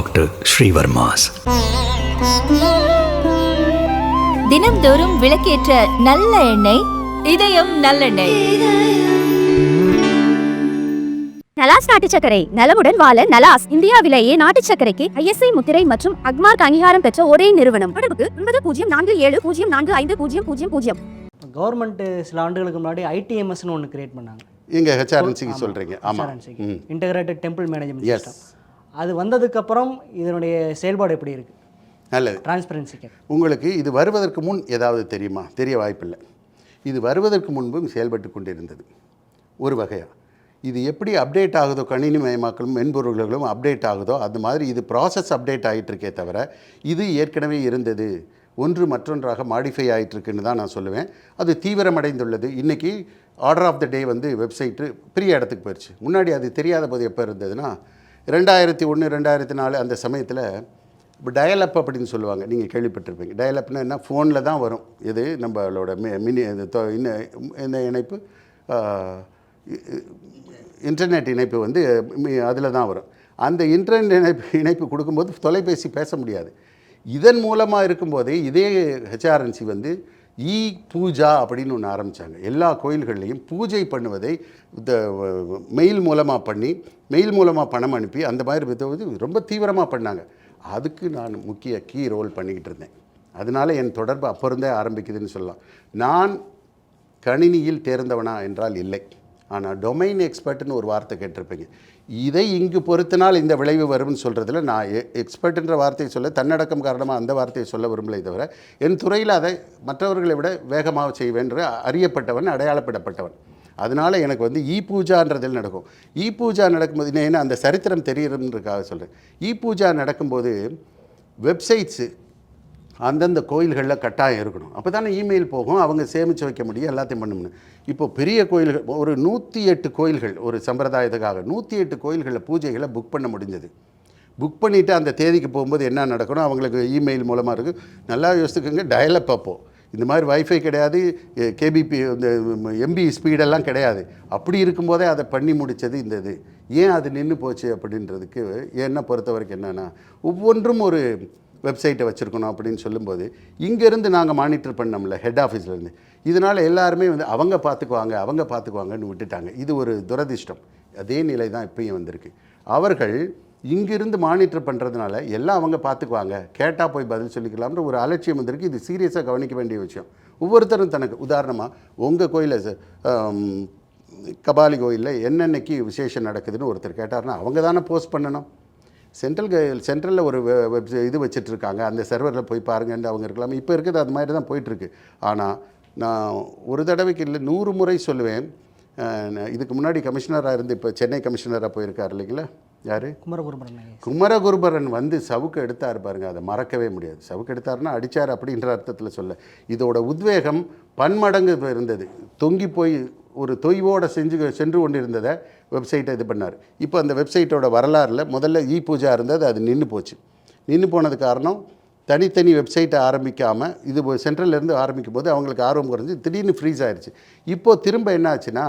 Dr. Srivarmas. தினம்தோறும் விளக்கேற்ற நல்ல எண்ணெய் இதயம் நல்லெண்ணெய் நலாஸ் நாட்டு சர்க்கரை நலமுடன் வாழ நலாஸ் இந்தியாவிலேயே நாட்டு சர்க்கரைக்கு ஐஎஸ்ஐ முத்திரை மற்றும் அக்மார்க் அங்கீகாரம் பெற்ற ஒரே நிறுவனம். தொடர்புக்கு ஒன்பது பூஜ்ஜியம் நான்கு ஏழு பூஜ்ஜியம் நான்கு ஐந்து பூஜ்ஜியம் பூஜ்ஜியம் பூஜ்ஜியம். கவர்மெண்ட்டு சில ஆண்டுகளுக்கு முன்னாடி ஐடிஎம்எஸ்னு ஒன்று கிரியேட் பண்ணாங்க. இங்கே ஹெச்ஆர்என்சிக்கு சொல்கிறீங்க ஆமாம் இன்டகிரேட்டட் டெம்பிள் மேனேஜ்மெண்ட். சிஸ்டம் அது வந்ததுக்கப்புறம் இதனுடைய செயல்பாடு எப்படி இருக்குது நல்லது. டிரான்ஸ்பரன்சிக்கு உங்களுக்கு இது வருவதற்கு முன் ஏதாவது தெரியுமா? தெரிய வாய்ப்பில்லை. இது வருவதற்கு முன்பும் செயல்பட்டு கொண்டிருந்தது. ஒரு வகையாக இது எப்படி அப்டேட் ஆகுதோ கணினி மயமாக்கலும் மென்பொருள்களும் அப்டேட் ஆகுதோ அது மாதிரி இது ப்ராசஸ் அப்டேட் ஆகிட்டு இருக்கே தவிர இது ஏற்கனவே இருந்தது. ஒன்று மற்றொன்றாக மாடிஃபை ஆகிட்டு இருக்குன்னு தான் நான் சொல்லுவேன். அது தீவிரமடைந்துள்ளது. இன்றைக்கி ஆர்டர் ஆஃப் த டே வந்து வெப்சைட்டு பெரிய இடத்துக்கு போயிடுச்சு முன்னாடி அது தெரியாத போது எப்போ இருந்ததுன்னா ரெண்டாயிரத்தி ஒன்று ரெண்டாயிரத்தி நாலு அந்த சமயத்தில் இப்போ டயலப் அப்படின்னு சொல்லுவாங்க. நீங்கள் கேள்விப்பட்டிருப்பீங்க. டயலப்னா என்ன? ஃபோனில் தான் வரும். இது நம்மளோட மி மினி இது இந்த இணைப்பு இன்டர்நெட் இணைப்பு வந்து அதில் தான் வரும். அந்த இன்டர்நெட் இணைப்பு இணைப்பு கொடுக்கும்போது தொலைபேசி பேச முடியாது. இதன் மூலமாக இருக்கும்போதே இதே ஹெச்ஆர்என்சி வந்து ஈ பூஜா அப்படின்னு ஒன்று ஆரம்பித்தாங்க எல்லா கோயில்கள்லையும் பூஜை பண்ணுவதை இந்த மெயில் மூலமாக பண்ணி மெயில் மூலமாக பணம் அனுப்பி அந்த மாதிரி ரொம்ப தீவிரமாக பண்ணாங்க. அதுக்கு நான் முக்கிய கீ ரோல் பண்ணிக்கிட்டு இருந்தேன். அதனால என் தொடர்பு அப்போ இருந்தே ஆரம்பிக்குதுன்னு சொல்லலாம். நான் கணினியில் தேர்ந்தவனா என்றால் இல்லை. ஆனால் டொமைன் எக்ஸ்பர்ட்னு ஒரு வார்த்தை கேட்டிருப்பீங்க. இதை இங்கு பொறுத்தினால் இந்த விளைவு வரும்னு சொல்கிறதுல நான் எ- எக்ஸ்பர்ட்ன்ற வார்த்தையை சொல்ல தன்னடக்கம் காரணமாக அந்த வார்த்தையை சொல்ல விரும்பலை தவிர என் துறையில் அதை மற்றவர்களை விட வேகமாக செய்வேன்ற அறியப்பட்டவன் அடையாளப்படப்பட்டவன். அதனால் எனக்கு வந்து இ பூஜான்றதில் நடக்கும். இ பூஜா நடக்கும்போது நான் அந்த சரித்திரம் தெரியறதுன்றக்காக சொல்கிறேன் இ பூஜா நடக்கும்போது வெப்சைட்ஸு அந்தந்த கோயில்களில் கட்டாயம் இருக்கணும். அப்போ தானே இமெயில் போகும் அவங்க சேமித்து வைக்க முடியும் எல்லாத்தையும் பண்ண முடியும் இப்போ பெரிய கோயில்கள் ஒரு நூற்றி எட்டு கோயில்கள் ஒரு சம்பிரதாயத்துக்காக நூற்றி எட்டு கோயில்களில் பூஜைகளை புக் பண்ண முடிஞ்சது. புக் பண்ணிவிட்டு அந்த தேதிக்கு போகும்போது என்ன நடக்கணும் அவங்களுக்கு இமெயில் மூலமாக இருக்குது நல்லா யோசிச்சுக்கோங்க டயலப் அப்போ. இந்த மாதிரி வைஃபை கிடையாது கேபிபி இந்த எம்பி ஸ்பீடெல்லாம் கிடையாது. அப்படி இருக்கும்போதே அதை பண்ணி முடித்தது இந்த இது. ஏன் அது நின்று போச்சு அப்படின்றதுக்கு என்ன பொறுத்த வரைக்கும் என்னென்னா ஒவ்வொன்றும் ஒரு வெப்சைட்டை வச்சுருக்கணும் அப்படின்னு சொல்லும்போது இங்கேருந்து நாங்கள் மானிட்டர் பண்ணோம்ல ஹெட் ஆஃபீஸ்லேருந்து இதனால் எல்லாருமே வந்து அவங்க பார்த்துக்குவாங்க அவங்க பார்த்துக்குவாங்கன்னு விட்டுட்டாங்க. இது ஒரு துரதிர்ஷ்டம். அதே நிலை தான் இப்பயும் வந்திருக்கு. அவர்கள் இங்கிருந்து மானிட்டர் பண்ணுறதுனால எல்லாம் அவங்க பார்த்துக்குவாங்க கேட்டால் போய் பதில் சொல்லிக்கலாம்ன்ற ஒரு அலட்சியம் வந்திருக்கு. இது சீரியஸாக கவனிக்க வேண்டிய விஷயம். ஒவ்வொருத்தரும் தனக்கு உதாரணமாக உங்கள் கோயிலில் கபாலி கோயிலில் என்னென்னைக்கு விசேஷம் நடக்குதுன்னு ஒருத்தர் கேட்டார்னா அவங்க தானே போஸ்ட் பண்ணணும். சென்ட்ரல் சென்ட்ரலில் ஒரு வெப் இது வச்சுட்டு இருக்காங்க அந்த சர்வரில் போய் பாருங்கன்னு அவங்க இருக்கலாம். இப்போ இருக்கிறது அது மாதிரி தான் போயிட்டுருக்கு ஆனால் நான் ஒரு தடவைக்கு இல்லை நூறு முறை சொல்லுவேன். இதுக்கு முன்னாடி கமிஷனராக இருந்து இப்போ சென்னை கமிஷனராக போயிருக்கார் இல்லைங்களா? யார்? குமரகுருபரன் குமரகுருபரன் வந்து சவுக்கு எடுத்தார் பாருங்க அதை மறக்கவே முடியாது. சவுக்கு எடுத்தாருன்னா அடித்தார் அப்படின்ற அர்த்தத்தில் சொல்ல. இதோட உத்வேகம் பன்மடங்கு இருந்தது. தொங்கி போய் ஒரு தொய்வோடு செஞ்சு சென்று கொண்டிருந்ததை வெப்சைட்டை இது பண்ணார். இப்போ அந்த வெப்சைட்டோட வரலாறில் முதல்ல இ பூஜா இருந்தது அது நின்று போச்சு. நின்று போனது காரணம் தனித்தனி வெப்சைட்டை ஆரம்பிக்காமல் இது சென்ட்ரல்லேருந்து ஆரம்பிக்கும் போது அவங்களுக்கு ஆர்வம் குறைஞ்சி திடீர்னு ஃப்ரீஸ் ஆயிடுச்சு இப்போது திரும்ப என்ன ஆச்சுன்னா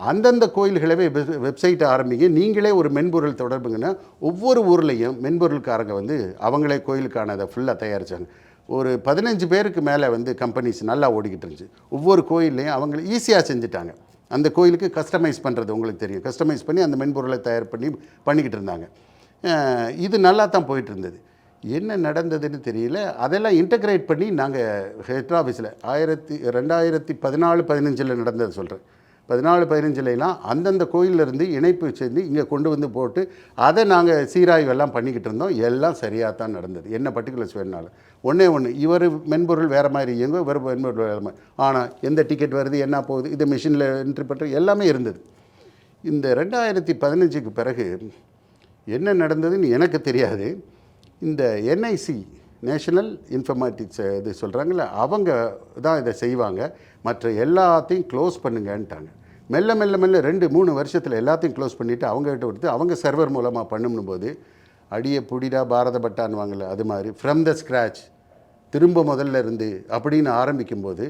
அந்தந்த கோயில்களவே வெப் வெப்சைட்டை ஆரம்பிங்க. நீங்களே ஒரு மென்பொருள் தொடர்புங்கன்னா ஒவ்வொரு ஊர்லேயும் மென்பொருள்காரங்க வந்து அவங்களே கோயிலுக்கான அதை ஃபுல்லாக தயாரித்தாங்க ஒரு பதினஞ்சு பேருக்கு மேலே வந்து கம்பெனிஸ் நல்லா ஓடிக்கிட்டு இருந்துச்சு. ஒவ்வொரு கோயில்லையும் அவங்க ஈஸியாக செஞ்சுட்டாங்க. அந்த கோயிலுக்கு கஸ்டமைஸ் பண்ணுறது உங்களுக்கு தெரியும். கஸ்டமைஸ் பண்ணி அந்த மென்பொருளை தயார் பண்ணி பண்ணிக்கிட்டு இருந்தாங்க. இது நல்லா தான் போயிட்டு இருந்தது. என்ன நடந்ததுன்னு தெரியல. அதெல்லாம் இன்டகிரேட் பண்ணி நாங்கள் ஹெட் ஆஃபீஸில் ஆயிரத்தி ரெண்டாயிரத்தி பதினாலு பதினஞ்சில் நடந்தது சொல்கிறேன் பதினாலு பதினஞ்சுலாம் அந்தந்த கோயிலிருந்து இணைப்பு சேர்ந்து இங்கே கொண்டு வந்து போட்டு அதை நாங்கள் சீராய்வெல்லாம் பண்ணிக்கிட்டு இருந்தோம். எல்லாம் சரியாக தான் நடந்தது. என்ன பர்டிகுலர்ஸ் வேணுனாலும் ஒன்றே ஒன்று இவர் மென்பொருள் வேறு மாதிரி இயங்கும் இவர் மென்பொருள் வேறு மாதிரி. ஆனால் எந்த டிக்கெட் வருது என்ன போகுது இது மிஷினில் என்ட்ரி பண்ணுறது எல்லாமே இருந்தது. இந்த ரெண்டாயிரத்தி பதினஞ்சுக்கு பிறகு என்ன நடந்ததுன்னு எனக்கு தெரியாது. இந்த என்ஐசி நேஷனல் இன்ஃபர்மேட்டிக்ஸ் இது சொல்கிறாங்களே அவங்க தான் இதை செய்வாங்க. மற்ற எல்லாத்தையும் க்ளோஸ் பண்ணுங்கன்ட்டாங்க. மெல்ல மெல்ல மெல்ல ரெண்டு மூணு வருஷத்தில் எல்லாத்தையும் க்ளோஸ் பண்ணிவிட்டு அவங்ககிட்ட கொடுத்து அவங்க சர்வர் மூலமாக பண்ணும் போது அடியை புடிடா பாரத பட்டான்வாங்கல்ல அது மாதிரி. ஃப்ரம் த ஸ்க்ராச் திரும்ப முதல்ல இருந்து அப்படின்னு ஆரம்பிக்கும்போது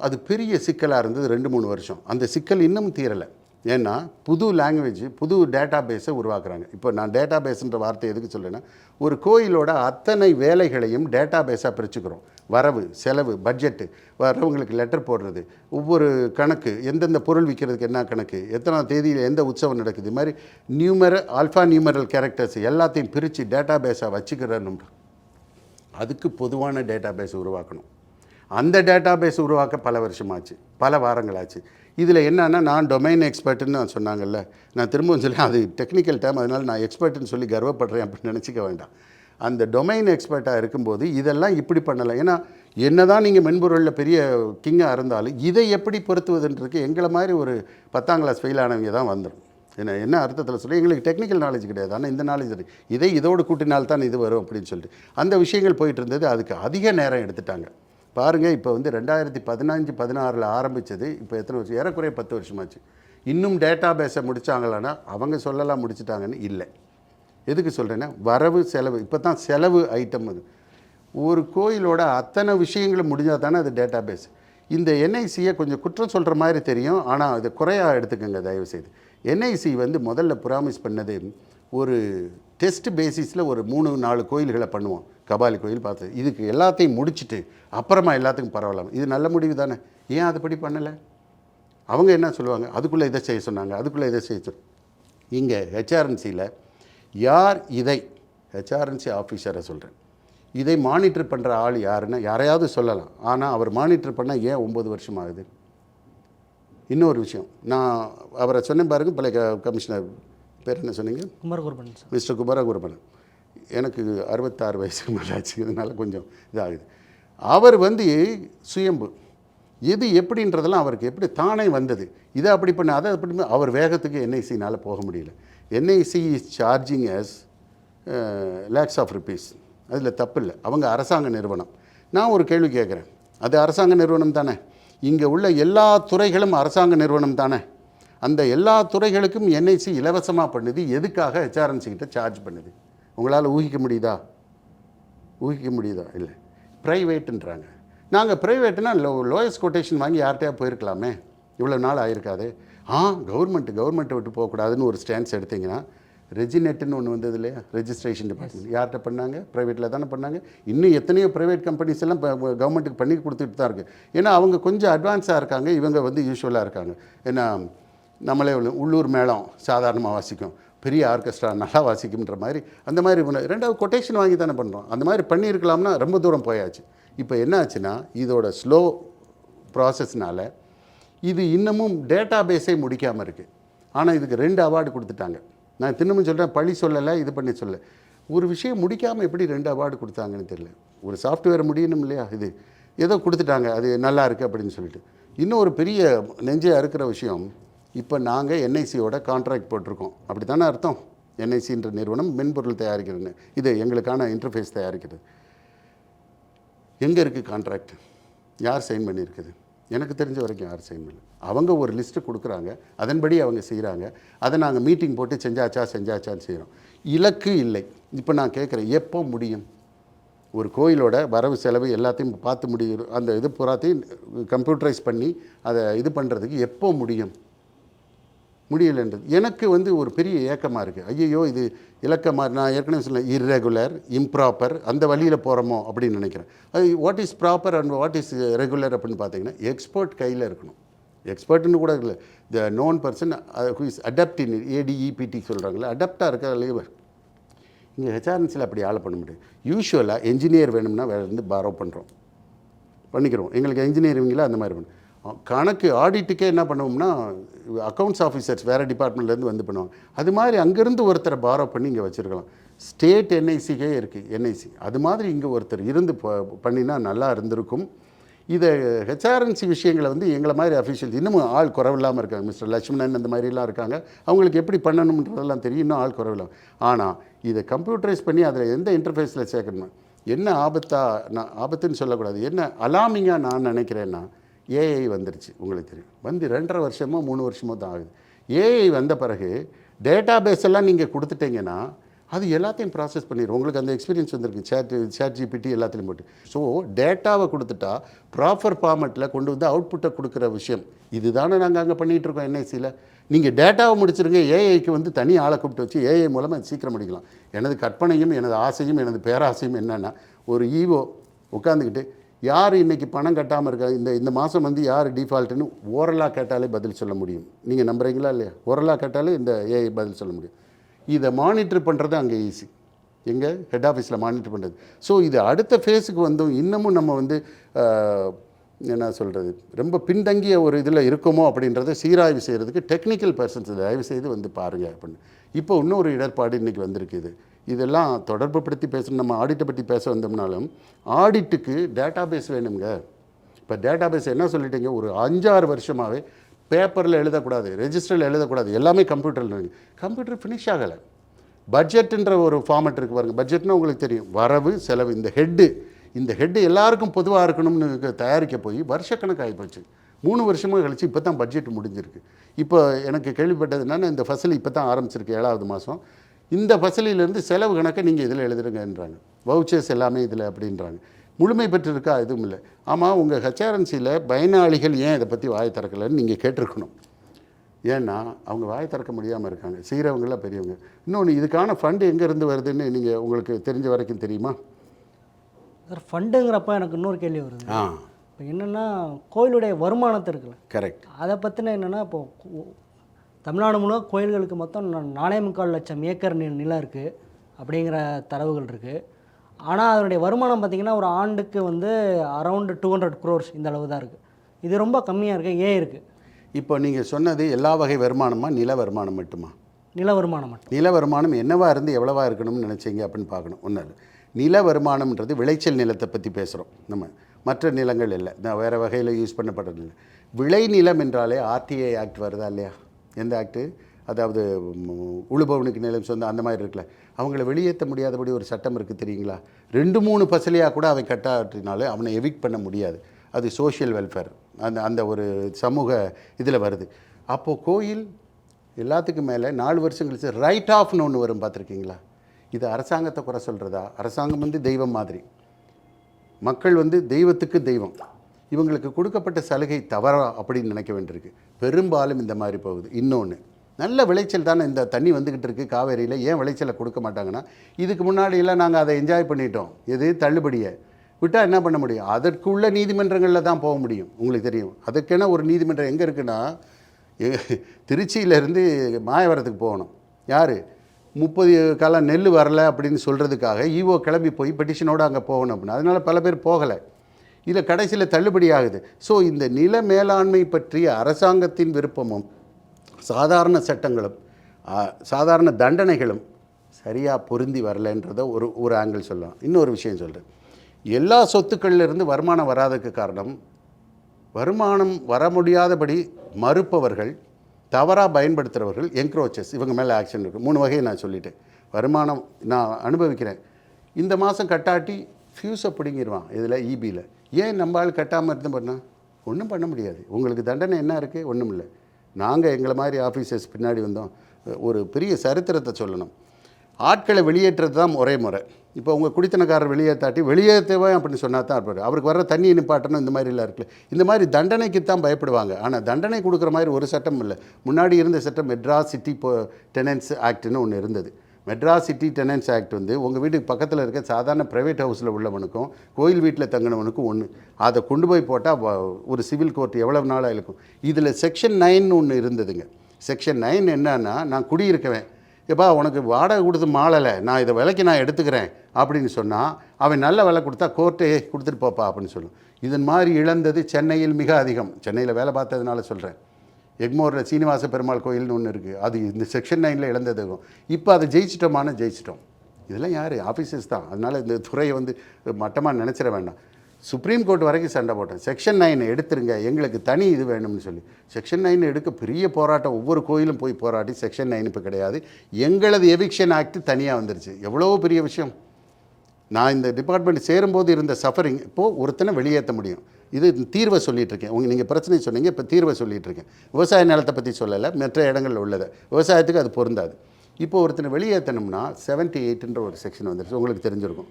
அது பெரிய சிக்கலாக இருந்தது ரெண்டு மூணு வருஷம். அந்த சிக்கல் இன்னும் தீரலை. ஏன்னா புது லாங்குவேஜ் புது டேட்டா பேஸை உருவாக்குறாங்க. இப்போ நான் டேட்டா பேஸுன்ற வார்த்தை எதுக்கு சொல்கிறேன்னா ஒரு கோயிலோட அத்தனை வேலைகளையும் டேட்டா பேஸாக பிரிச்சுக்கிறோம். வரவு செலவு பட்ஜெட்டு வரவங்களுக்கு லெட்டர் போடுறது ஒவ்வொரு கணக்கு எந்தெந்த பொருள் விற்கிறதுக்கு என்ன கணக்கு எத்தனாம் தேதியில் எந்த உற்சவம் நடக்குது இது மாதிரி நியூமர ஆல்ஃபா நியூமரல் கேரக்டர்ஸ் எல்லாத்தையும் பிரித்து டேட்டா பேஸாக வச்சுக்கிறணும் அதுக்கு பொதுவான டேட்டா பேஸ் உருவாக்கணும். அந்த டேட்டா பேஸ் உருவாக்க பல வருஷமாச்சு பல வாரங்களாச்சு. இதில் என்னன்னா நான் டொமைன் எக்ஸ்பர்ட்டுன்னு நான் சொன்னாங்கல்ல. நான் திரும்பவும் சொல்லி அது டெக்னிக்கல் டைம் அதனால் நான் எக்ஸ்பர்ட்டுன்னு சொல்லி கர்வப்படுறேன் அப்படின்னு நினச்சிக்க வேண்டாம். அந்த டொமைன் எக்ஸ்பர்ட்டாக இருக்கும்போது இதெல்லாம் இப்படி பண்ணலாம் ஏன்னா என்னதான் நீங்கள் மென்பொருளில் பெரிய கிங்காக இருந்தாலும் இதை எப்படி பொருத்துவதுன்றதுக்கு எங்களை மாதிரி ஒரு பத்தாம் கிளாஸ் ஃபெயில் ஆனவங்க தான் வந்துடும் என்ன என்ன அர்த்தத்தில் சொல்லி எங்களுக்கு டெக்னிக்கல் நாலேஜ் கிடையாது. ஆனால் இந்த நாலேஜ் இருக்குது இதை இதோடு கூட்டினால் தான் இது வரும் அப்படின்னு சொல்லிட்டு. அந்த விஷயங்கள் போயிட்டு இருந்தது. அதுக்கு அதிக நேரம் எடுத்துட்டாங்க. பாருங்கள் இப்போ வந்து ரெண்டாயிரத்தி பதினஞ்சு பதினாறில் ஆரம்பித்தது இப்போ எத்தனை வருஷம்? ஏறக்குறைய பத்து வருஷமாச்சு. இன்னும் டேட்டா பேஸை முடித்தாங்களான்னா அவங்க சொல்லலாம் முடிச்சிட்டாங்கன்னு இல்லை. எதுக்கு சொல்கிறேன்னா வரவு செலவு. இப்போ தான் செலவு ஐட்டம் அது. ஒரு கோயிலோட அத்தனை விஷயங்களும் முடிஞ்சால் தானே அது டேட்டா பேஸ் இந்த என்ஐசியை கொஞ்சம் குற்றம் சொல்கிற மாதிரி தெரியும். ஆனால் அது குறையாக எடுத்துக்கோங்க தயவுசெய்து. என்ஐசி வந்து முதல்ல ப்ராமிஸ் பண்ணது ஒரு டெஸ்ட் பேசிஸில் ஒரு மூணு நாலு கோயில்களை பண்ணுவோம். கபாலி கோயில் பார்த்து. இதுக்கு எல்லாத்தையும் முடிச்சுட்டு அப்புறமா எல்லாத்துக்கும் பரவாயில்ல இது நல்ல முடிவு தானே? ஏன் அதுபடி பண்ணலை? அவங்க என்ன சொல்லுவாங்க? அதுக்குள்ளே இதை செய்ய சொன்னாங்க. அதுக்குள்ளே இதை செய்ய சொன்னாங்க இங்கே ஹெச்ஆர்என்சியில் யார் இதை ஹெச்ஆர்என்சி ஆஃபீஸரை சொல்கிறேன் இதை மானிட்டர் பண்ணுற ஆள் யாருன்னா யாரையாவது சொல்லலாம். ஆனால் அவர் மானிட்டர் பண்ண ஏன் ஒம்பது வருஷம் ஆகுது? இன்னொரு விஷயம். நான் அவரை சொன்னேன் பாருங்க பழைய க- கமிஷனர் பேர் என்ன சொன்னீங்க? குமரகுருபன் மிஸ்டர் குமரகுருபன். எனக்கு அறுபத்தாறு வயசுக்கு மேலே ஆச்சு இதனால கொஞ்சம் இதாகுது. அவர் வந்து சுயம்பு. எது எப்படின்றதெல்லாம் அவருக்கு எப்படி தானே வந்தது. இதை அப்படி பண்ண அதை அப்படி அவர் வேகத்துக்கு என்ஐசினால் போக முடியல. NIC is charging as lakhs of rupees அதில் தப்பு இல்லை. அவங்க அரசாங்க நிறுவனம். நான் ஒரு கேள்வி கேட்குறேன். அது அரசாங்க நிறுவனம் தானே? இங்கே உள்ள எல்லா துறைகளும் அரசாங்க நிறுவனம் தானே? அந்த எல்லா துறைகளுக்கும் என்ஐசி இலவசமாக பண்ணுது. எதுக்காக ஹெச்ஆர்என்சி கிட்ட சார்ஜ் பண்ணுது? உங்களால் ஊகிக்க முடியுதா? ஊகிக்க முடியுதா? இல்லை. ப்ரைவேட்டுன்றாங்க நாங்கள் ப்ரைவேட்டுனா லோ லோயஸ்ட் கொட்டேஷன் வாங்கி யார்கிட்டயா போயிருக்கலாமே? இவ்வளோ நாள் ஆயிருக்காது. ஆ கவர்மெண்ட் கவர்மெண்ட்டை விட்டு போகக்கூடாதுன்னு ஒரு ஸ்டான்ஸ் எடுத்தீங்கன்னா ரெஜினெட்டுன்னு ஒன்று வந்தது இல்லையா? ரெஜிஸ்ட்ரேஷன் டிபார்ட்மெண்ட் யார்கிட்ட பண்ணாங்க? ப்ரைவேட்டில் தானே பண்ணாங்க. இன்னும் எத்தனையோ ப்ரைவேட் கம்பெனிஸ் எல்லாம் இப்போ கவர்மெண்ட்டுக்கு பண்ணி கொடுத்துட்டு தான் இருக்குது ஏன்னா அவங்க கொஞ்சம் அட்வான்ஸாக இருக்காங்க. இவங்க வந்து யூஸ்வலாக இருக்காங்க. ஏன்னா நம்மளே உள்ளூர் மேளம் சாதாரணமாக வாசிக்கும். பெரிய ஆர்கெஸ்ட்ரா நல்லா வாசிக்கும்ன்ற மாதிரி அந்த மாதிரி பண்ண- ரெண்டாவது கொட்டேஷன் வாங்கி தானே பண்ணுறோம் அந்த மாதிரி பண்ணியிருக்கலாம்னா ரொம்ப தூரம் போயாச்சு. இப்போ என்ன ஆச்சுன்னா இதோட ஸ்லோ ப்ராசஸ்னால் இது இன்னமும் டேட்டா பேஸே முடிக்காமல் இருக்குது ஆனால் இதுக்கு ரெண்டு அவார்டு கொடுத்துட்டாங்க. நான் திரும்பவும் சொல்கிறேன் பழி சொல்லலை இது பண்ணி சொல்ல ஒரு விஷயம் முடிக்காமல் எப்படி ரெண்டு அவார்டு கொடுத்தாங்கன்னு தெரியல. ஒரு சாஃப்ட்வேர் முடியணும் இல்லையா இது? ஏதோ கொடுத்துட்டாங்க அது நல்லா இருக்குது அப்படின்னு சொல்லிட்டு. இன்னும் ஒரு பெரிய நெஞ்சே அறுக்கிற விஷயம் இப்போ நாங்கள் என்ஐசியோட கான்ட்ராக்ட் போட்டிருக்கோம். அப்படி தானே அர்த்தம் என்ஐசின்ற நிறுவனம் மென்பொருள் தயாரிக்கிறதுன்னு. இது எங்களுக்கான இன்டர்ஃபேஸ் தயாரிக்கிறது. எங்கே இருக்குது கான்ட்ராக்ட் யார் சைன் பண்ணியிருக்குது? எனக்கு தெரிஞ்ச வரைக்கும் யார் சைன் பண்ணல. அவங்க ஒரு லிஸ்ட்டு கொடுக்குறாங்க. அதன்படி அவங்க செய்கிறாங்க அதை நாங்கள் மீட்டிங் போட்டு செஞ்சாச்சா செஞ்சாச்சான்னு செய்கிறோம் இலக்கு இல்லை. இப்போ நான் கேட்குறேன் எப்போ முடியும்? ஒரு கோயிலோட வரவு செலவு எல்லாத்தையும் பார்த்து முடியும் அந்த இது பூராத்தையும் கம்ப்யூட்டரைஸ் பண்ணி அதை இது பண்ணுறதுக்கு எப்போ முடியும்? முடியலைன்றது. எனக்கு வந்து ஒரு பெரிய ஏக்கமாக இருக்குது ஐயையோ இது இலக்கமாக நான் ஏற்கனவே சொன்னேன் இர்ரெகுலர் இம்ப்ராப்பர் அந்த வழியில் போகிறோமோ அப்படின்னு நினைக்கிறேன். அது what is proper and what is regular அப்படின்னு பார்த்தீங்கன்னா எக்ஸ்பர்ட் கையில் இருக்கணும். எக்ஸ்பர்ட்னு கூட இல்லை. The known person who is adept in ஏடிஇபிடி சொல்கிறாங்களே அடாப்டாக இருக்க லேபர் இங்கே ஹெச்ஆர்என்சியில் அப்படி ஆளை பண்ண முடியாது. யூஸ்வலாக என்ஜினியர் வேணும்னா வேறு இருந்து பாரோ பண்ணுறோம் பண்ணிக்கிறோம். எங்களுக்கு இன்ஜினியரிங்கில் அந்த மாதிரி பண்ணும் கணக்கு ஆடிட்டுக்கே என்ன பண்ணுவோம்னா அக்கௌண்ட்ஸ் ஆஃபீஸர்ஸ் வேறு டிபார்ட்மெண்ட்லேருந்து வந்து பண்ணுவாங்க. அது மாதிரி அங்கேருந்து ஒருத்தரை பாரோ பண்ணி இங்கே வச்சுருக்கலாம். ஸ்டேட் என்ஐசிக்கே இருக்குது என்ஐசி அது மாதிரி இங்கே ஒருத்தர் இருந்து ப- பண்ணினா நல்லா இருந்திருக்கும். இதை ஹெச்ஆர்என்சி விஷயங்களை வந்து எங்களை மாதிரி அஃபிஷியல் இன்னமும் ஆள் குறவில்லாமல் இருக்காங்க. மிஸ்டர் லட்சுமணன் அந்த மாதிரிலாம் இருக்காங்க. அவங்களுக்கு எப்படி பண்ணணுன்றதெல்லாம் தெரியும். இன்னும் ஆள் குறவில்லாம. ஆனால் இதை கம்ப்யூட்டரைஸ் பண்ணி அதில் எந்த இன்டர்ஃபேஸில் சேர்க்கணும்? என்ன ஆபத்தாக நான் ஆபத்துன்னு சொல்லக்கூடாது. என்ன அலாமிங்காக நான் நினைக்கிறேன்னா ஏஐ வந்துருச்சு உங்களுக்கு தெரியும். வந்து ரெண்டரை வருஷமோ மூணு வருஷமோ தான் ஆகுது. ஏஐ வந்த பிறகு டேட்டா பேஸ் எல்லாம் நீங்கள் கொடுத்துட்டீங்கன்னா அது எல்லாத்தையும் ப்ராசஸ் பண்ணிடும் உங்களுக்கு அந்த எக்ஸ்பீரியன்ஸ் வந்திருக்கு. சேட் சேட் ஜிபிடி எல்லாத்துலேயும் போட்டு. ஸோ டேட்டாவை கொடுத்துட்டா ப்ராப்பர் ஃபார்மெட்டில் கொண்டு வந்து அவுட்புட்டை கொடுக்குற விஷயம். இதுதானே நாங்கள் அங்கே பண்ணிகிட்டு இருக்கோம் என்ஐசியில் நீங்கள் டேட்டாவை முடிச்சிருங்க. ஏஐக்கு வந்து தனி ஆளை கூப்பிட்டு வச்சு ஏஐ மூலமாக சீக்கிரம் முடிக்கலாம். எனது கற்பனையும் எனது ஆசையும் எனது பேராசையும் என்னென்னா ஒரு ஈவோ உட்காந்துக்கிட்டு யார் இன்றைக்கி பணம் கட்டாமல் இருக்கா? இந்த இந்த மாதம் வந்து யார் டிஃபால்ட்டுன்னு ஓரலாக கேட்டாலே பதில் சொல்ல முடியும். நீங்கள் நம்புகிறீங்களா இல்லையா? ஓரலாக கேட்டாலே இந்த ஏஐ பதில் சொல்ல முடியும். இதை மானிட்டர் பண்ணுறது அங்கே ஈஸி எங்கள் ஹெட் ஆஃபீஸில் மானிட்டர் பண்ணுறது ஸோ இது அடுத்த ஃபேஸுக்கு வந்தும் இன்னமும் நம்ம வந்து என்ன சொல்கிறது ரொம்ப பின்தங்கிய ஒரு இதில் இருக்கோமோ அப்படின்றத சீராய்வு செய்கிறதுக்கு டெக்னிக்கல் பர்சன்ஸ் தயவு செய்து வந்து பாருங்கள் அப்படின்னு. இப்போ இன்னொரு இடர்பாடு இன்றைக்கி வந்திருக்கு இது. இதெல்லாம் தொடர்பு படுத்தி பேசணும் நம்ம ஆடிட்டை பற்றி பேச வந்தோம்னாலும் ஆடிட்டுக்கு டேட்டா பேஸ் வேணுங்க இப்போ டேட்டா பேஸ் என்ன சொல்லிட்டீங்க? ஒரு அஞ்சாறு வருஷமாகவே பேப்பரில் எழுதக்கூடாது ரெஜிஸ்டரில் எழுதக்கூடாது எல்லாமே கம்ப்யூட்டரில் கம்ப்யூட்டர் ஃபினிஷ் ஆகலை. பட்ஜெட்டுன்ற ஒரு ஃபார்மெட் இருக்குது பாருங்கள் பட்ஜெட்னா உங்களுக்கு தெரியும். வரவு செலவு இந்த ஹெட்டு இந்த ஹெட்டு எல்லாருக்கும் பொதுவாக இருக்கணும்னு தயாரிக்க போய் வருஷக்கணக்காகி போச்சு. மூணு வருஷமாக கழிச்சு இப்போ தான் பட்ஜெட் முடிஞ்சிருக்கு. இப்போ எனக்கு கேள்விப்பட்டது என்னென்னா இந்த ஃபசல் இப்போ தான் ஆரம்பிச்சிருக்கு ஏழாவது மாதம் இந்த ஃபசலிலேருந்து செலவு கணக்கை நீங்கள் இதில் எழுதுறங்கன்றாங்க வவுச்சர்ஸ் எல்லாமே இதில் அப்படின்றாங்க. முழுமை பெற்றிருக்கா? எதுவும் இல்லை. ஆமாம் உங்கள் ஹெச்ஆர்என்சியில் பயனாளிகள் ஏன் இதை பற்றி வாய் திறக்கலைன்னு நீங்கள் கேட்டிருக்கணும். ஏன்னா அவங்க வாய் திறக்க முடியாமல் இருக்காங்க. செய்கிறவங்களாம் பெரியவங்க. இன்னொன்று இதுக்கான ஃபண்டு எங்கேருந்து வருதுன்னு நீங்கள் உங்களுக்கு தெரிஞ்ச வரைக்கும் தெரியுமா? சார் ஃபண்டுங்கிறப்ப எனக்கு இன்னொரு கேள்வி வருது. ஆ. இப்போ என்னென்னா கோயிலுடைய வருமானத்தை இருக்குல்ல. கரெக்ட் அதை பற்றின என்னென்னா இப்போ தமிழ்நாடு முழுவதும் கோயில்களுக்கு மொத்தம் நாலே முக்கால் லட்சம் ஏக்கர் நிலம் இருக்குது அப்படிங்கிற தரவுகள் இருக்குது ஆனால் அதனுடைய வருமானம் பார்த்திங்கன்னா ஒரு ஆண்டுக்கு வந்து அரௌண்டு டூ ஹண்ட்ரட் க்ரோர்ஸ் இந்த அளவு தான் இருக்குது இது ரொம்ப கம்மியாக இருக்குது ஏன் இருக்குது இப்போ நீங்கள் சொன்னது எல்லா வகை வருமானமா நில வருமானம் மட்டுமா? நில வருமானம் மட்டும். நில வருமானம் என்னவா இருந்து எவ்வளவா இருக்கணும்னு நினச்சிங்க அப்படின்னு பார்க்கணும். இல்லை நில வருமானம்ன்றது விளைச்சல் நிலத்தை பற்றி பேசுகிறோம் நம்ம மற்ற நிலங்கள் இல்லை. நான் வேறு வகையில் யூஸ் பண்ணப்படுறது இல்லை விளை நிலம் என்றாலே ஆர்டிஐ ஆக்ட் வருதா இல்லையா? எந்த ஆக்ட்டு அதாவது உழுபவனுக்கு நிலம் சொந்த அந்த மாதிரி இருக்குல்ல. அவங்கள வெளியேற்ற முடியாதபடி ஒரு சட்டம் இருக்குது தெரியுங்களா? ரெண்டு மூணு பசலியாக கூட அவன் கட்டாற்றினாலே அவனை எவிக் பண்ண முடியாது. அது சோஷியல் வெல்ஃபேர் அந்த அந்த ஒரு சமூக இதில் வருது. அப்போது கோயில் எல்லாத்துக்கும் மேலே நாலு வருஷம் கழிச்சு ரைட் ஆஃப்னு ஒன்று வரும் பார்த்துருக்கீங்களா? இது அரசாங்கத்தை குறை சொல்கிறதா அரசாங்கம் வந்து தெய்வம் மாதிரி. மக்கள் வந்து தெய்வத்துக்கு தெய்வம். இவங்களுக்கு கொடுக்கப்பட்ட சலுகை தவறா அப்படின்னு நினைக்க வேண்டியிருக்கு. பெரும்பாலும் இந்த மாதிரி போகுது. இன்னொன்று நல்ல விளைச்சல் தானே இந்த தண்ணி வந்துக்கிட்டு இருக்குது காவேரியில். ஏன் விளைச்சலை கொடுக்க மாட்டாங்கன்னா இதுக்கு முன்னாடியெல்லாம் நாங்கள் அதை என்ஜாய் பண்ணிட்டோம். எது? தள்ளுபடியை. விட்டால் என்ன பண்ண முடியும்? அதற்குள்ள நீதிமன்றங்களில் தான் போக முடியும். உங்களுக்கு தெரியும். அதுக்கென ஒரு நீதிமன்றம் எங்கே இருக்குன்னா திருச்சியிலேருந்து மாயவரத்துக்கு போகணும். யார்? முப்பது காலம் நெல் வரலை அப்படின்னு சொல்கிறதுக்காக ஈவோ கிளம்பி போய் பெட்டிஷனோடு அங்கே போகணும் அப்படின்னு. அதனால் பல பேர் போகலை. இதில் கடைசியில் தள்ளுபடி ஆகுது ஸோ இந்த நில மேலாண்மை பற்றிய அரசாங்கத்தின் விருப்பமும் சாதாரண சட்டங்களும் சாதாரண தண்டனைகளும் சரியாக பொருந்தி வரலைன்றத ஒரு ஒரு ஆங்கிள் சொல்லலாம். இன்னொரு விஷயம் சொல்கிறேன் எல்லா சொத்துக்கள்லேருந்து வருமானம் வராததுக்கு காரணம் வருமானம் வர முடியாதபடி மறுப்பவர்கள் தவறாக பயன்படுத்துகிறவர்கள் என்க்ரோச்சஸ் இவங்க மேலே ஆக்ஷன் இருக்குது மூணு வகையை நான் சொல்லிட்டேன். வருமானம் நான் அனுபவிக்கிறேன். இந்த மாதம் கட்டாட்டி ஃபியூஸை பிடுங்கிடுவான் இதில் இபியில் ஏன் நம்ம ஆள் கட்டாமல் இருந்து பண்ணால் ஒன்றும் பண்ண முடியாது. உங்களுக்கு தண்டனை என்ன இருக்குது ஒன்றும் இல்லை. நாங்கள் எங்களை மாதிரி ஆஃபீஸர்ஸ் பின்னாடி வந்தோம். ஒரு பெரிய சரித்திரத்தை சொல்லணும். ஆட்களை வெளியேற்றது தான் ஒரே முறை. இப்போ உங்கள் குடித்தனக்காரர் வெளியேற்றாட்டி வெளியேற்றவே அப்படின்னு சொன்னா தான் இருப்பார். அவருக்கு வர தண்ணி நிப்பாட்டணும் இந்த மாதிரிலாம் இருக்குல்ல. இந்த மாதிரி தண்டனைக்கு தான் பயப்படுவாங்க. ஆனால் தண்டனை கொடுக்குற மாதிரி ஒரு சட்டம் இல்லை. முன்னாடி இருந்த சட்டம் மெட்ராஸ் சிட்டி டெனன்ஸ் ஆக்ட்னு ஒன்று இருந்தது. மெட்ராஸ் சிட்டி டெனன்ஸ் ஆக்ட் வந்து உங்கள் வீட்டுக்கு பக்கத்தில் இருக்க சாதாரண ப்ரைவேட் ஹவுஸில் உள்ளவனுக்கும் கோயில் வீட்டில் தங்கினவனுக்கும் ஒன்று அதை கொண்டு போய் போட்டால் ஒரு சிவில் கோர்ட் எவ்வளவு நாளாக இருக்கும் இதில் செக்ஷன் நைன் ஒன்று இருந்ததுங்க. செக்ஷன் நைன் என்னன்னா நான் குடியிருக்கவேன். எப்பா உனக்கு வாடகை கொடுத்து மாளலை. நான் இதை விலைக்கு நான் எடுத்துக்கிறேன் அப்படின்னு சொன்னால் அவன் நல்ல விலை கொடுத்தா கோர்ட்டே கொடுத்துட்டு போப்பா அப்படின்னு சொல்லும். இதன் மாதிரி இழந்தது சென்னையில் மிக அதிகம். சென்னையில் வேலை பார்த்ததுனால சொல்கிறேன் எக்மோரில் சீனிவாச பெருமாள் கோயில்னு ஒன்று இருக்குது அது இந்த செக்ஷன் நைனில் இழந்ததுக்கும் இப்போ அதை ஜெயிச்சிட்டோமான ஜெயிச்சிட்டோம். இதெல்லாம் யார்? ஆஃபீஸர்ஸ் தான். அதனால் இந்த துறையை வந்து மட்டமாக நினச்சிட வேண்டாம். சுப்ரீம் கோர்ட் வரைக்கும் சண்டை போட்டேன். செக்ஷன் நைன் எடுத்துருங்க. எங்களுக்கு தனி இது வேணும்னு சொல்லி. செக்ஷன் நைன் எடுக்க பெரிய போராட்டம் ஒவ்வொரு கோயிலும் போய் போராடி செக்ஷன் நைன் இப்போ கிடையாது. எங்களது எவிக்ஷன் ஆக்ட் தனியாக வந்துருச்சு. எவ்வளோ பெரிய விஷயம்? நான் இந்த டிபார்ட்மெண்ட் சேரும்போது இருந்த சஃபரிங் இப்போது ஒருத்தனை வெளியேற்ற முடியும். இது தீர்வை சொல்லிட்டு இருக்கேன். உங்க நீங்கள் பிரச்சனை சொன்னீங்க இப்போ தீர்வை சொல்லிட்டு இருக்கேன். விவசாய நிலத்தை பற்றி சொல்லலை மற்ற இடங்களில் உள்ளது. விவசாயத்துக்கு அது பொருந்தாது. இப்போ ஒருத்தனை வெளியேற்றணும்னா செவன்ட்டி எயிட்டுன்ற ஒரு செக்ஷன் வந்துருச்சு. உங்களுக்கு தெரிஞ்சிருக்கும்.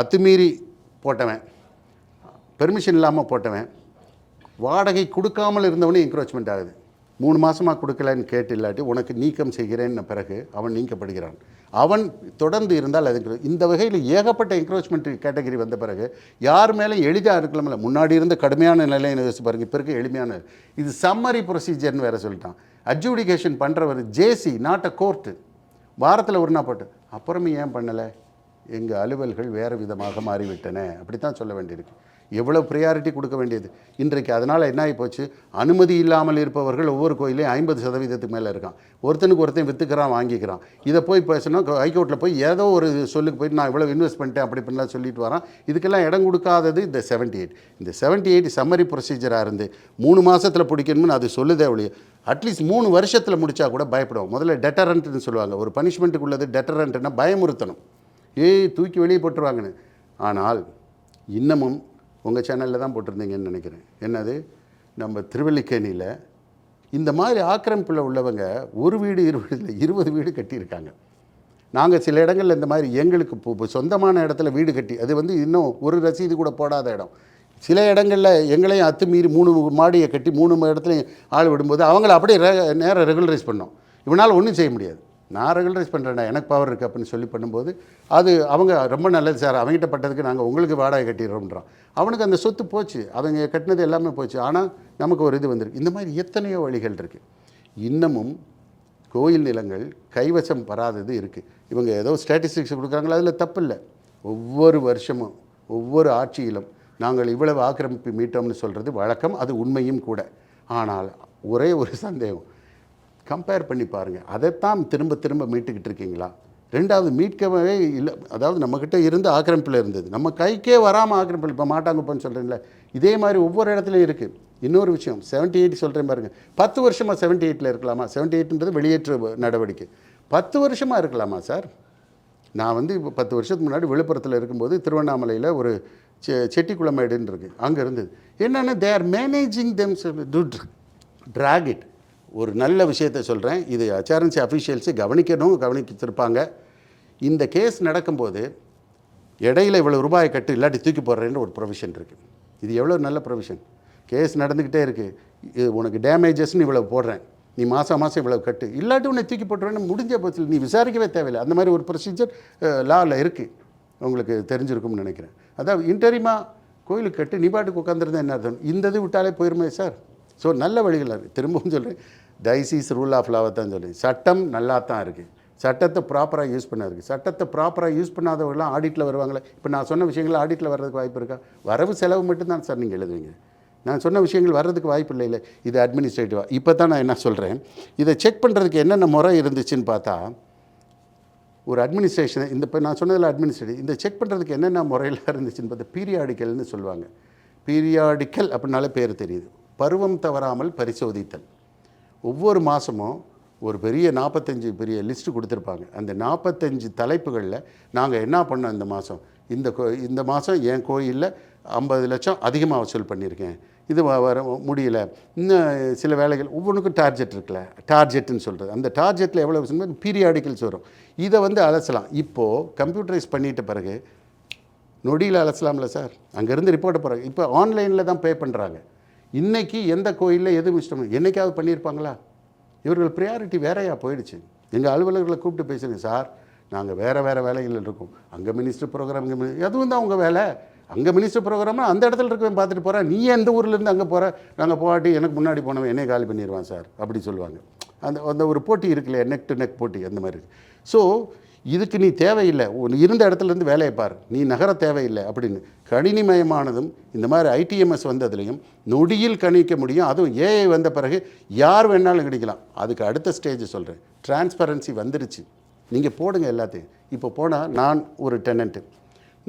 அத்துமீறி போட்டவன் பெர்மிஷன் இல்லாமல் போட்டவன் வாடகை கொடுக்காமல் இருந்தவனே என்க்ரோச்மெண்ட் ஆகுது. மூணு மாதமாக கொடுக்கலன்னு கேட்டு இல்லாட்டி உனக்கு நீக்கம் செய்கிறேன்ன பிறகு அவன் நீக்கப்படுகிறான். அவன் தொடர்ந்து இருந்தால் அதுக்கு இந்த வகையில் ஏகப்பட்ட என்க்ரோச்மெண்ட் கேட்டகரி வந்த பிறகு யார் மேலே எளிதாக இருக்கலாம்ல. முன்னாடி இருந்த கடுமையான நிலையை யோசிச்சு பாருங்க. இப்போ இருக்க எளிமையான இது சம்மரி ப்ரொசீஜர்னு வேறு சொல்லிட்டான். அட்ஜூடிகேஷன் பண்ணுறவர் ஜேசி நாட் அ கோர்ட்டு வாரத்தில் ஒரு நாள் போட்டு அப்புறமே ஏன் பண்ணலை? எங்கள் அலுவல்கள் வேறு விதமாக மாறிவிட்டன. அப்படி தான் சொல்ல வேண்டியிருக்கு. எவ்வளோ ப்ரியாரிட்டி கொடுக்க வேண்டியது? இன்றைக்கு அதனால் என்ன ஆகி போச்சு? அனுமதி இல்லாமல் இருப்பவர்கள் ஒவ்வொரு கோயிலையும் ஐம்பது சதவீதத்துக்கு மேலே இருக்கான். ஒருத்தனுக்கு ஒருத்தன் விற்றுக்கிறான் வாங்கிக்கிறான். இதை போய் பேசினா ஹைகோர்ட்டில் போய் ஏதோ ஒரு சொல்லுக்கு போய் நான் இவ்வளோ இன்வெஸ்ட் பண்ணிட்டேன் அப்படி இப்படிலாம் சொல்லிட்டு வரான். இதுக்கெல்லாம் இடம் கொடுக்காதது இந்த செவன்ட்டி எயிட் இந்த செவன்ட்டி எயிட் சம்மரி ப்ரொசீஜராக இருந்து மூணு மாதத்தில் பிடிக்கணும்னு அது சொல்லுதே ஒழிய அட்லீஸ்ட் மூணு வருஷத்தில் முடித்தா கூட பயப்படுவோம் முதல்ல டெட்டரண்ட்னு சொல்லுவாங்க. ஒரு பனிஷ்மெண்ட்டுக்கு உள்ளது டெட்டரண்ட்னா பயமுறுத்தணும். ஏய் தூக்கி வெளியே போட்டுருவாங்கன்னு. ஆனால் இன்னமும் உங்கள் சேனலில் தான் போட்டிருந்தீங்கன்னு நினைக்கிறேன். என்னது? நம்ம திருவல்லிக்கேணியில் இந்த மாதிரி ஆக்கிரமிப்பில் உள்ளவங்க ஒரு வீடு இருபது இல்லை இருபது வீடு கட்டியிருக்காங்க. நாங்கள் சில இடங்களில் இந்த மாதிரி எங்களுக்கு இப்போ சொந்தமான இடத்துல வீடு கட்டி அது வந்து இன்னும் ஒரு ரசீது கூட போடாத இடம். சில இடங்களில் எங்களையும் அத்துமீறி மூணு மாடியை கட்டி மூணு இடத்துலையும் ஆள் விடும்போது அவங்கள அப்படியே ரெ- ரெகுலரைஸ் பண்ணோம். இவனால் ஒன்றும் செய்ய முடியாது. நான் ரெகுலரைஸ் பண்ணுறேன்டா எனக்கு பவர் இருக்குது அப்படின்னு சொல்லி பண்ணும்போது அது அவங்க ரொம்ப நல்லது சார். அவங்ககிட்ட பட்டதுக்கு நாங்கள் உங்களுக்கு வாடகை கட்டிடுறோம்ன்றான். அவனுக்கு அந்த சொத்து போச்சு. அவங்க கட்டினது எல்லாமே போச்சு. ஆனால் நமக்கு ஒரு இது வந்திருக்கு. இந்த மாதிரி எத்தனையோ வழிகள் இருக்குது இன்னமும் கோயில் நிலங்கள் கைவசம் வராதது இருக்குது இவங்க ஏதோ ஸ்டாட்டிஸ்டிக்ஸ் கொடுக்குறாங்களா? அதில் தப்பு இல்லை ஒவ்வொரு வருஷமும் ஒவ்வொரு ஆட்சியிலும் நாங்கள் இவ்வளவு ஆக்கிரமிப்பு மீட்டோம்னு சொல்கிறது வழக்கம். அது உண்மையும் கூட. ஆனால் ஒரே ஒரு சந்தேகம். கம்பேர் பண்ணி பாருங்கள் அதைத்தான் திரும்ப திரும்ப மீட்டுக்கிட்டு இருக்கீங்களா? ரெண்டாவது மீட்கவே இல்லை. அதாவது நம்மக்கிட்ட இருந்து ஆக்கிரமிப்பில் இருந்தது. நம்ம கைக்கே வராமல் ஆக்கிரமிப்பில் இப்போ மாட்டாங்கப்பன்னு சொல்கிறீங்களே இதே மாதிரி ஒவ்வொரு இடத்துலையும் இருக்குது இன்னொரு விஷயம் 78 எயிட் சொல்கிறேன் பாருங்கள் பத்து வருஷமாக 78 எயிட்டில் இருக்கலாமா? 78 எயிட்ன்றது வெளியேற்ற நடவடிக்கை. பத்து வருஷமாக இருக்கலாமா சார்? நான் வந்து இப்போ பத்து வருஷத்துக்கு முன்னாடி விழுப்புரத்தில் இருக்கும்போது திருவண்ணாமலையில் ஒரு செ செட்டிக்குளமேடுன்னு இருக்குது அங்கே இருந்தது. என்னென்னா they are managing them to track it ஒரு நல்ல விஷயத்தை சொல்கிறேன் இது அச்சாரன்சி அஃபிஷியல்ஸு கவனிக்கணும் கவனித்திருப்பாங்க இந்த கேஸ் நடக்கும்போது இடையில இவ்வளோ ரூபாயை கட்டு இல்லாட்டி தூக்கி போடுறேன்னு ஒரு ப்ரொவிஷன் இருக்குது இது எவ்வளோ நல்ல ப்ரொவிஷன் கேஸ் நடந்துக்கிட்டே இருக்குது இது உனக்கு டேமேஜஸ்னு இவ்வளோ போடுறேன். நீ மாதம் மாதம் இவ்வளோ கட்டு. இல்லாட்டி உன்னை தூக்கி போட்டுருவேன்னு முடிஞ்ச பட்சத்தில் நீ விசாரிக்கவே தேவையில்லை. அந்த மாதிரி ஒரு ப்ரொசீஜர் லாவில் இருக்குது உங்களுக்கு தெரிஞ்சிருக்கும்னு நினைக்கிறேன். அதாவது இன்டரிமா கோயிலுக்கு கட்டு நீ பாட்டுக்கு உட்காந்துருந்தா என்ன அர்த்தம்? இந்த இது விட்டாலே போயிருமே சார் ஸோ நல்ல வழிகள் இருக்குது திரும்பவும் சொல்கிறேன் டைசிஸ் ரூல் ஆஃப் லாவை தான் சொல்கிறேன் சட்டம் நல்லா தான் இருக்குது சட்டத்தை ப்ராப்பராக யூஸ் பண்ணாருக்கு சட்டத்தை ப்ராப்பராக யூஸ் பண்ணாதவங்களாம் ஆடிட்டில் வருவாங்களே. இப்போ நான் சொன்ன விஷயங்கள் ஆடிட்டில் வர்றதுக்கு வாய்ப்பு இருக்கா? வரவு செலவு மட்டும்தான் சார் நீங்கள் எழுதுவீங்க. நான் சொன்ன விஷயங்கள் வர்றதுக்கு வாய்ப்பு இல்லை இல்லை. இது அட்மினிஸ்ட்ரேட்டிவாக இப்போ தான் நான் என்ன சொல்கிறேன் இதை செக் பண்ணுறதுக்கு என்னென்ன முறை இருந்துச்சுன்னு பார்த்தா ஒரு அட்மினிஸ்ட்ரேஷன் இந்த இப்போ நான் சொன்னதில் அட்மினிஸ்ட்ரேட்டிவ் இந்த செக் பண்ணுறதுக்கு என்னென்ன முறையில் இருந்துச்சுன்னு பார்த்தா பீரியாடிக்கல்னு சொல்லுவாங்க. பீரியாடிக்கல் அப்படின்னாலே பேர் தெரியுது. பருவம் தவறாமல் பரிசோதித்தல். ஒவ்வொரு மாதமும் ஒரு பெரிய நாற்பத்தஞ்சு பெரிய லிஸ்ட்டு கொடுத்துருப்பாங்க. அந்த நாற்பத்தஞ்சு தலைப்புகளில் நாங்கள் என்ன பண்ணோம் இந்த மாதம் இந்த கோ இந்த மாதம் என் கோயிலில் ஐம்பது லட்சம் அதிகமாக வசூல் பண்ணியிருக்கேன். இது வ- வர முடியல. இன்னும் சில வேலைகள் ஒவ்வொன்றுக்கும் டார்ஜெட் இருக்குல்ல. டார்ஜெட்டுன்னு சொல்கிறது அந்த டார்ஜெட்டில் எவ்வளோ வசூல் பீரியாடிக்கல்ஸ் வரும். இதை வந்து அலசலாம். இப்போது கம்ப்யூட்டரைஸ் பண்ணிட்ட பிறகு நொடியில் அலசலாம்ல சார்? அங்கேருந்து ரிப்போர்ட்டை போகிறாங்க இப்போ ஆன்லைனில் தான் பே பண்ணுறாங்க இன்னைக்கு எந்த கோயிலில் எது இஷ்டம் என்னைக்காவது பண்ணியிருப்பாங்களா? இவர்கள் ப்ரியாரிட்டி வேறையா போயிடுச்சு. எங்கள் அலுவலர்களை கூப்பிட்டு பேசுகிறேன் சார் நாங்கள் வேறு வேறு வேலைகள் இருக்கோம். அங்கே மினிஸ்டர் ப்ரோக்ராம் இங்கே அதுவும் தான் உங்கள் வேலை. அங்கே மினிஸ்டர் ப்ரோக்ராம்னா அந்த இடத்துல இருக்கவன் பார்த்துட்டு போகிறேன் நீ எந்த ஊர்லேருந்து அங்கே போகிற நாங்கள் போகாட்டி எனக்கு முன்னாடி போனவன் என்னைய காலி பண்ணிடுவான் சார். அப்படி சொல்லுவாங்க. அந்த அந்த ஒரு போட்டி இருக்குல்ல நெக் டு நெக் போட்டி அந்த மாதிரி ஸோ இதுக்கு நீ தேவையில்லை. இருந்த இடத்துலேருந்து வேலையை பார். நீ நகர தேவையில்லை அப்படின்னு. கணினிமயமானதும் இந்த மாதிரி ஐடிஎம்எஸ் வந்ததுலையும் நொடியில் கணிக்க முடியும். அதுவும் ஏஐ வந்த பிறகு யார் வேணாலும் கிடைக்கலாம் அதுக்கு அடுத்த ஸ்டேஜ் சொல்கிறேன் டிரான்ஸ்பரன்சி வந்துருச்சு. நீங்கள் போடுங்க எல்லாத்தையும். இப்போ போனால் நான் ஒரு டெனண்ட்டு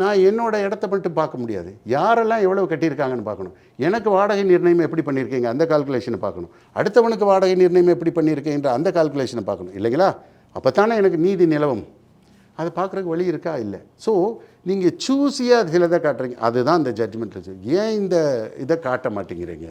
நான் என்னோட இடத்த மட்டும் பார்க்க முடியாது. யாரெல்லாம் எவ்வளோ கட்டியிருக்காங்கன்னு பார்க்கணும். எனக்கு வாடகை நிர்ணயம் எப்படி பண்ணியிருக்கீங்க? அந்த கால்குலேஷனை பார்க்கணும். அடுத்தவனுக்கு வாடகை நிர்ணயம் எப்படி பண்ணியிருக்கீன்ற அந்த கால்குலேஷனை பார்க்கணும். இல்லைங்களா? அப்போ தானே எனக்கு நீதி நிலவும். அதை பார்க்குறக்கு வழி இருக்கா? இல்லை. ஸோ நீங்கள் சூஸியாக சிலதை காட்டுறீங்க. அதுதான் இந்த ஜட்ஜ்மெண்ட் ஏன் இந்த இதை காட்ட மாட்டேங்கிறீங்க?